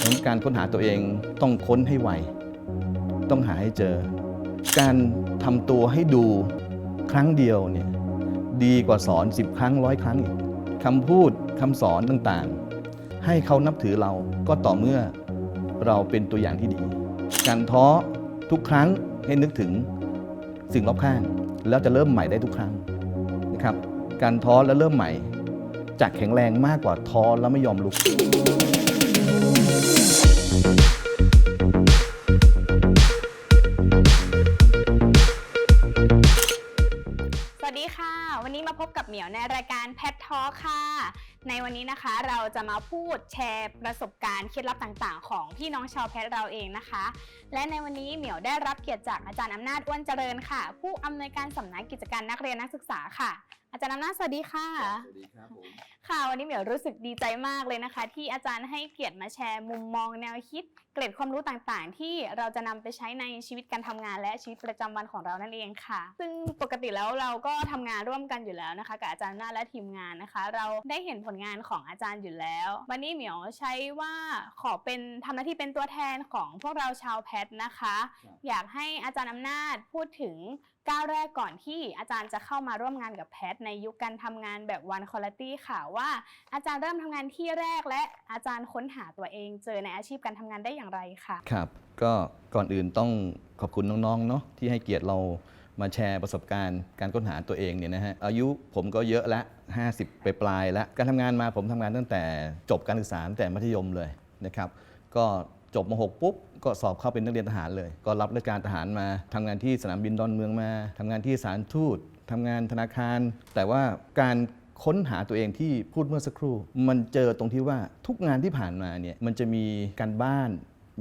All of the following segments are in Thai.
ฉะนั้นการค้นหาตัวเองต้องค้นให้ไว ต้องหาให้เจอ การทำตัวให้ดูครั้งเดียวเนี่ยดีกว่าสอน10ครั้งร้อยครั้งอีกคำพูดคำสอนต่างๆ ให้เขานับถือเราก็ต่อเมื่อเราเป็นตัวอย่างที่ดี การท้อทุกครั้งให้นึกถึงสิ่งรอบข้าง แล้วจะเริ่มใหม่ได้ทุกครั้งนะครับ การท้อแล้วเริ่มใหม่จะแข็งแรงมากกว่าท้อแล้วไม่ยอมลุก สวัสดีค่ะ วันนี้มาพบกับเหมียวในรายการแพททอค่ะ ในวันนี้นะคะเราจะมาพูดแชร์ประสบการณ์เคล็ดลับต่างๆ ของพี่น้องชาวแพทเราเองนะคะ และในวันนี้เหมียวได้รับเกียรติจากอาจารย์อำนาจอ้วนเจริญค่ะ ผู้อำนวยการสำนักกิจการนักเรียนนักศึกษาค่ะอาจารย์อำนาจสวัสดีค่ะ สวัสดีครับผม ค่ะ วันนี้เหมียวรู้สึกดีใจมากเลยนะคะ ที่อาจารย์ให้เกียรติมาแชร์มุมมองแนวคิด เกร็ดความรู้ต่างๆ ที่เราจะนำไปใช้ในชีวิตการทำงานและชีวิตประจำวันของเรานั่นเองค่ะ ซึ่งปกติแล้วเราก็ทำงานร่วมกันอยู่แล้วนะคะ กับอาจารย์หน้าและทีมงานนะคะ เราได้เห็นผลงานของอาจารย์อยู่แล้ว วันนี้เหมียวใช้ว่าขอเป็นทำหน้าที่เป็นตัวแทนของพวกเราชาวแพทนะคะครับอยากให้อาจารย์อำนาจพูดถึง ก้าวแรกก่อนที่อาจารย์จะเข้ามาร่วมงานกับแพทในยุคการทำงานแบบวันคุณ i t y ค่ะว่า อาจารย์เริ่มทำงานที่แรกและอาจารย์ค้นหาตัวเอง เจอในอาชีพการทำงานได้อย่างไรค่ะ ครับ ก็ก่อนอื่นต้องขอบคุณน้องๆเนาะที่ให้เกียรติเรามาแชร์ประสบการณ์การค้นหาตัวเองเนี่ยนะฮะอายุผมก็เยอะแล้ว50 ไปปลายแล้วการทำงานมาผมทำงานตั้งแต่จบการศึกษาตั้งแต่มัธยมเลยนะครับ ก็ จบม .6 ปุ๊บก็สอบเข้าเป็นนักเรียนทหารเลย ก็รับราชการทหารมาทำงานที่สนามบินดอนเมืองมาทำงานที่สารทูตทำงานธนาคาร แต่ว่าการค้นหาตัวเองที่พูดเมื่อสักครู่ มันเจอตรงที่ว่าทุกงานที่ผ่านมาเนี่ยมันจะมีการบ้าน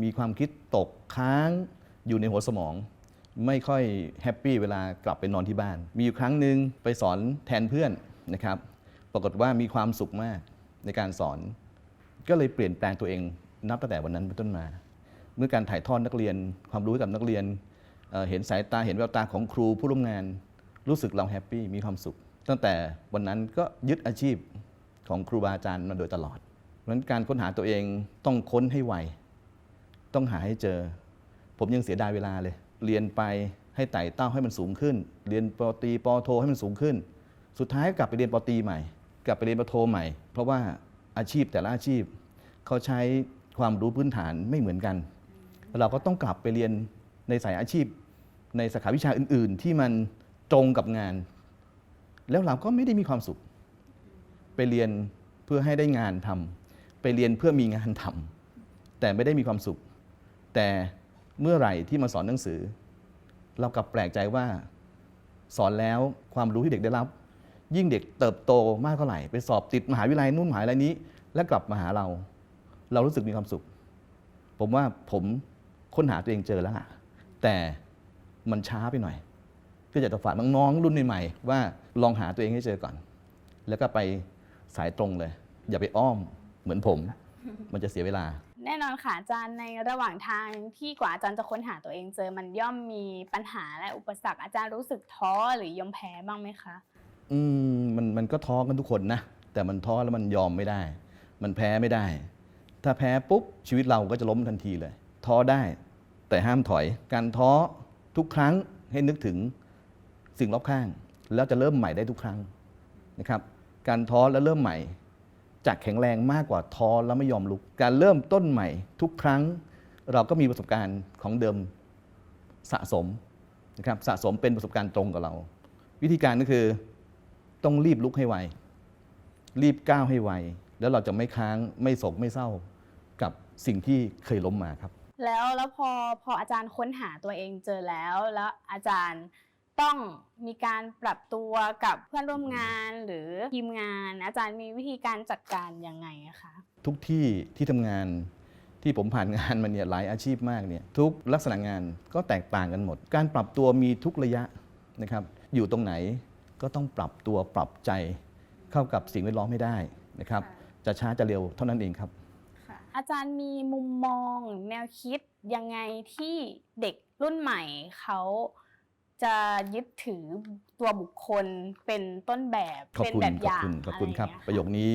มีความคิดตกค้างอยู่ในหัวสมอง ไม่ค่อยแฮปปี้เวลากลับไปนอนที่บ้าน มีอยู่ครั้งหนึ่งไปสอนแทนเพื่อนนะครับ ปรากฏว่ามีความสุขมากในการสอน ก็เลยเปลี่ยนแปลงตัวเอง นับตั้งแต่วันนั้นเป็นต้นมา เมื่อการถ่ายทอดนักเรียน ความรู้กับนักเรียนเเห็นสายตาเห็นแววตาของครูผู้ร่วมงานรู้สึกเราแฮปปี้มีความสุข ตั้งแต่วันนั้นก็ยึดอาชีพของครูบาอาจารย์มาโดยตลอดเพราะฉะนั้นการค้นหาตัวเองต้องค้นให้ไวต้องหาให้เจอ ผมยังเสียดายเวลาเลย เรียนไปให้ไต่เต้าให้มันสูงขึ้น เรียนปตีปโทให้มันสูงขึ้น สุดท้ายกลับไปเรียนปตีใหม่ กลับไปเรียนปโทใหม่ เพราะว่าอาชีพแต่ละอาชีพ เขาใช้ ความรู้พื้นฐานไม่เหมือนกัน เราก็ต้องกลับไปเรียนในสายอาชีพ ในสาขาวิชาอื่น ๆ ที่มันตรงกับงาน แล้วเราก็ไม่ได้มีความสุข ไปเรียนเพื่อให้ได้งานทำไปเรียนเพื่อมีงานทำแต่ไม่ได้มีความสุข แต่เมื่อไหร่ที่มาสอนหนังสือ เรากลับแปลกใจว่า สอนแล้วความรู้ที่เด็กได้รับ ยิ่งเด็กเติบโตมากเท่าไหร่ ไปสอบติดมหาวิทยาลัยนู่นมหาวิทยาลัยนี้ แล้วกลับมาหาเรา เรารู้สึกมีความสุข ผมว่าผมค้นหาตัวเองเจอแล้วล่ะแต่มันช้าไปหน่อย ก็อยากจะฝากน้องๆรุ่นใหม่ๆว่าลองหาตัวเองให้เจอก่อน แล้วก็ไปสายตรงเลย อย่าไปอ้อมเหมือนผม มันจะเสียเวลา แน่นอนค่ะอาจารย์ในระหว่างทางที่กว่าอาจารย์จะค้นหาตัวเองเจอมันย่อมมีปัญหาและอุปสรรคอาจารย์รู้สึกท้อหรือยอมแพ้บ้างไหมคะอืมมันมันก็ท้อกันทุกคนนะแต่มันท้อแล้วมันยอมไม่ได้ มันแพ้ไม่ได้ ถ้าแพ้ปุ๊บชีวิตเราก็จะล้มทันทีเลย ท้อได้แต่ห้ามถอย การท้อทุกครั้งให้นึกถึงสิ่งรอบข้าง แล้วจะเริ่มใหม่ได้ทุกครั้งนะครับ การท้อแล้วเริ่มใหม่จะแข็งแรงมากกว่าท้อแล้วไม่ยอมลุก การเริ่มต้นใหม่ทุกครั้ง เราก็มีประสบการณ์ของเดิมสะสมนะครับสะสมเป็นประสบการณ์ตรงกับเรา วิธีการก็คือต้องรีบลุกให้ไวรีบก้าวให้ไว แล้วเราจะไม่ค้างไม่โศกไม่เศร้ากับสิ่งที่เคยล้มมาครับ แล้วแล้วพอพออาจารย์ค้นหาตัวเองเจอแล้ว แล้วอาจารย์ต้องมีการปรับตัวกับเพื่อนร่วมงานหรือทีมงาน อาจารย์มีวิธีการจัดการยังไงอะคะทุกที่ที่ทำงานที่ผมผ่านงานมาเนี่ยหลายอาชีพมากเนี่ยทุกลักษณะงานก็แตกต่างกันหมด การปรับตัวมีทุกระยะนะครับ อยู่ตรงไหนก็ต้องปรับตัวปรับใจเข้ากับสิ่งแวดล้อมให้ได้นะครับ จะช้าจะเร็วเท่านั้นเองครับอาจารย์มีมุมมองแนวคิดยังไงที่เด็กรุ่นใหม่เขาจะยึดถือตัวบุคคลเป็นต้นแบบขอบเป็นคุณแบบขออบย่างคุณขอบคุณอะไอย่างครับเงี้ยประโยคนี้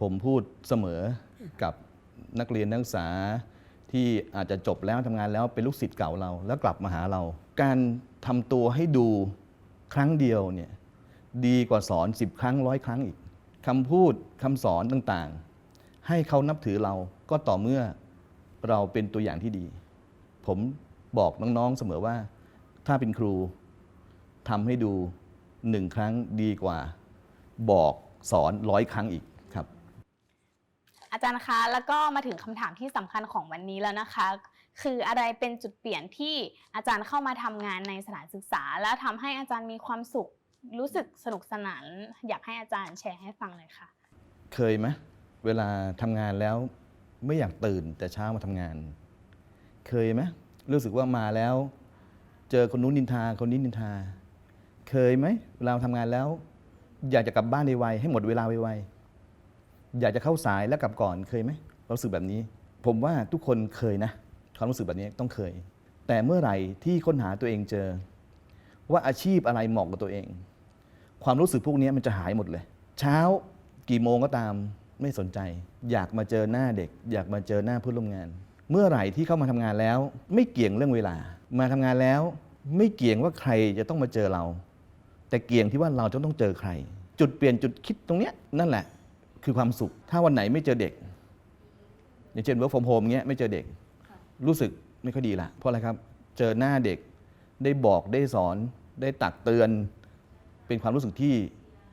ผมพูดเสมอกับนักเรียนนักศึกษาที่อาจจะจบแล้วทำงานแล้วเป็นลูกศิษย์เก่าเรา แล้วกลับมาหาเรา การทำตัวให้ดูครั้งเดียวเนี่ยดีกว่าสอน 10 ครั้งร้อยครั้งอีก คำพูดคำสอนต่างๆ ให้เขานับถือเราก็ต่อเมื่อเราเป็นตัวอย่างที่ดี ผมบอกน้องๆเสมอว่า ถ้าเป็นครูทำให้ดูหนึ่งครั้งดีกว่า บอกสอนร้อยครั้งอีกครับ อาจารย์คะ แล้วก็มาถึงคำถามที่สำคัญของวันนี้แล้วนะคะ คืออะไรเป็นจุดเปลี่ยนที่อาจารย์เข้ามาทำงานในสถานศึกษา และทำให้อาจารย์มีความสุข รู้สึกสนุกสนาน อยากให้อาจารย์แชร์ให้ฟังเลยค่ะ เคยไหมเวลาทำงานแล้วไม่อยากตื่นแต่เช้ามาทำงาน เคยไหมรู้สึกว่ามาแล้ว เจอคนนู้นนินทาคนนี้นินทา เคยไหมเวลาทำงานแล้ว อยากจะกลับบ้านไวๆให้หมดเวลาไวๆอยากจะเข้าสายแล้วกลับก่อนเคยไหมรู้สึกแบบนี้ ผมว่าทุกคนเคยนะความรู้สึกแบบนี้ต้องเคย แต่เมื่อไหร่ที่ค้นหาตัวเองเจอ ว่าอาชีพอะไรเหมาะกับตัวเอง ความรู้สึกพวกนี้มันจะหายหมดเลย เช้ากี่โมงก็ตามไม่สนใจ อยากมาเจอหน้าเด็ก อยากมาเจอหน้าเพื่อนร่วมงาน เมื่อไหร่ที่เข้ามาทำงานแล้ว ไม่เกี่ยงเรื่องเวลา มาทำงานแล้ว ไม่เกี่ยงว่าใครจะต้องมาเจอเรา แต่เกี่ยงที่ว่าเราจะต้องเจอใคร จุดเปลี่ยนจุดคิดตรงเนี้ยนั่นแหละ คือความสุข ถ้าวันไหนไม่เจอเด็ก อย่างเช่น work from home เงี้ยไม่เจอเด็ก รู้สึกไม่ค่อยดีละเพราะอะไรครับ เจอหน้าเด็ก ได้บอกได้สอน ได้ตักเตือน เป็นความรู้สึกที่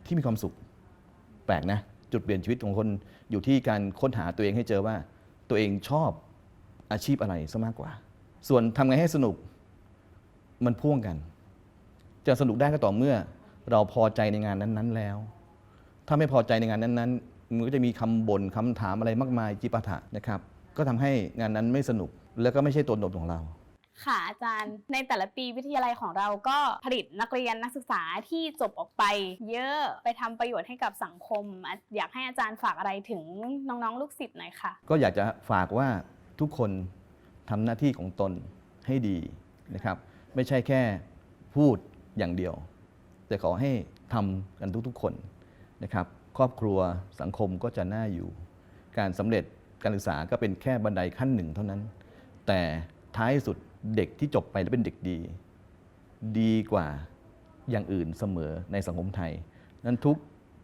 ที่มีความสุข แปลกนะจุดเปลี่ยนชีวิตของคนอยู่ที่การค้นหาตัวเองให้เจอว่า ตัวเองชอบอาชีพอะไรซะมากกว่า ส่วนทำไงให้สนุกมันพ่วงกัน จะสนุกได้ก็ต่อเมื่อ เราพอใจในงานนั้นๆแล้ว ถ้าไม่พอใจในงานนั้นๆมันก็จะมีคำบ่นคำถามอะไรมากมายจิปาถะนะครับ ก็ทำให้งานนั้นไม่สนุกแล้วก็ไม่ใช่ตัวตนของเรา ค่ะอาจารย์ ในแต่ละปีวิทยาลัยของเราก็ผลิตนักเรียนนักศึกษาที่จบออกไป เยอะไปทำประโยชน์ให้กับสังคม อยากให้อาจารย์ฝากอะไรถึงน้องๆ ลูกศิษย์หน่อยค่ะ ก็อยากจะฝากว่าทุกคนทำหน้าที่ของตนให้ดีนะครับ ไม่ใช่แค่พูดอย่างเดียว แต่ขอให้ทำกันทุกๆคนนะครับ ครอบครัวสังคมก็จะน่าอยู่ การสำเร็จการศึกษาก็เป็นแค่บันไดขั้นหนึ่งเท่านั้น แต่ท้ายสุด เด็กที่จบไปแล้วเป็นเด็กดี ดีกว่าอย่างอื่นเสมอในสังคมไทย นั้นทุก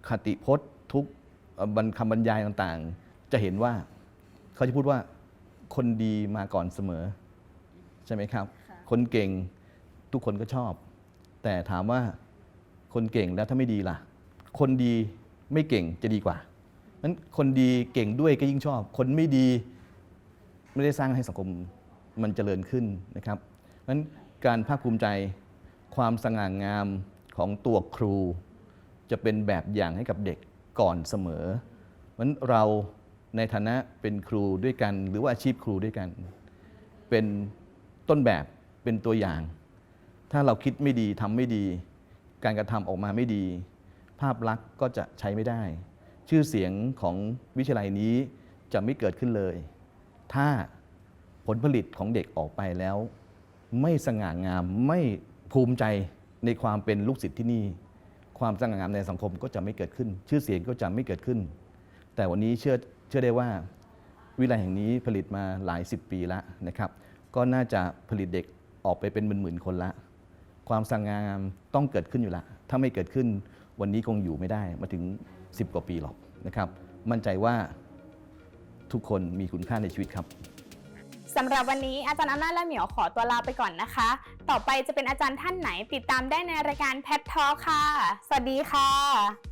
คติพจน์ ทุกเอ่อบรรคำบรรยายต่างๆ จะเห็นว่าเขาจะพูดว่าคนดีมาก่อนเสมอ ใช่ไหมครับค่ะคนเก่งทุกคนก็ชอบ แต่ถามว่าคนเก่งแล้วถ้าไม่ดีล่ะ คนดีไม่เก่งจะดีกว่านั้นคนดีเก่งด้วยก็ยิ่งชอบ คนไม่ดีไม่ได้สร้างให้สังคม มันเจริญขึ้นนะครับเพราะฉะนั้นการภาคภูมิใจความสง่างามของตัวครู จะเป็นแบบอย่างให้กับเด็กก่อนเสมอเพราะฉะนั้นเราในฐานะเป็นครูด้วยกัน หรือว่าอาชีพครูด้วยกัน เป็นต้นแบบเป็นตัวอย่าง ถ้าเราคิดไม่ดีทำไม่ดี การกระทำออกมาไม่ดี ภาพลักษณ์ก็จะใช้ไม่ได้ ชื่อเสียงของวิทยาลัยนี้จะไม่เกิดขึ้นเลย ถ้า ผลผลิตของเด็กออกไปแล้ว ไม่สง่างามไม่ภูมิใจในความเป็นลูกศิษย์ที่นี่ ความสง่างามในสังคมก็จะไม่เกิดขึ้น ชื่อเสียงก็จะไม่เกิดขึ้น แต่วันนี้เชื่อเชื่อได้ว่า วิทยาลัยแห่งนี้ผลิตมาหลายสิบปีแล้วนะครับ ก็น่าจะผลิตเด็กออกไปเป็นหมื่นๆคนละ ความสง่างามต้องเกิดขึ้นอยู่ละ ถ้าไม่เกิดขึ้นวันนี้คงอยู่ไม่ได้มาถึง 10 กว่าปีหรอกนะครับ มั่นใจว่าทุกคนมีคุณค่าในชีวิตครับ สำหรับวันนี้อาจารย์อำนาจและเหมียวขอตัวลาไปก่อนนะคะ ต่อไปจะเป็นอาจารย์ท่านไหนติดตามได้ในรายการแพททอค่ะ สวัสดีค่ะ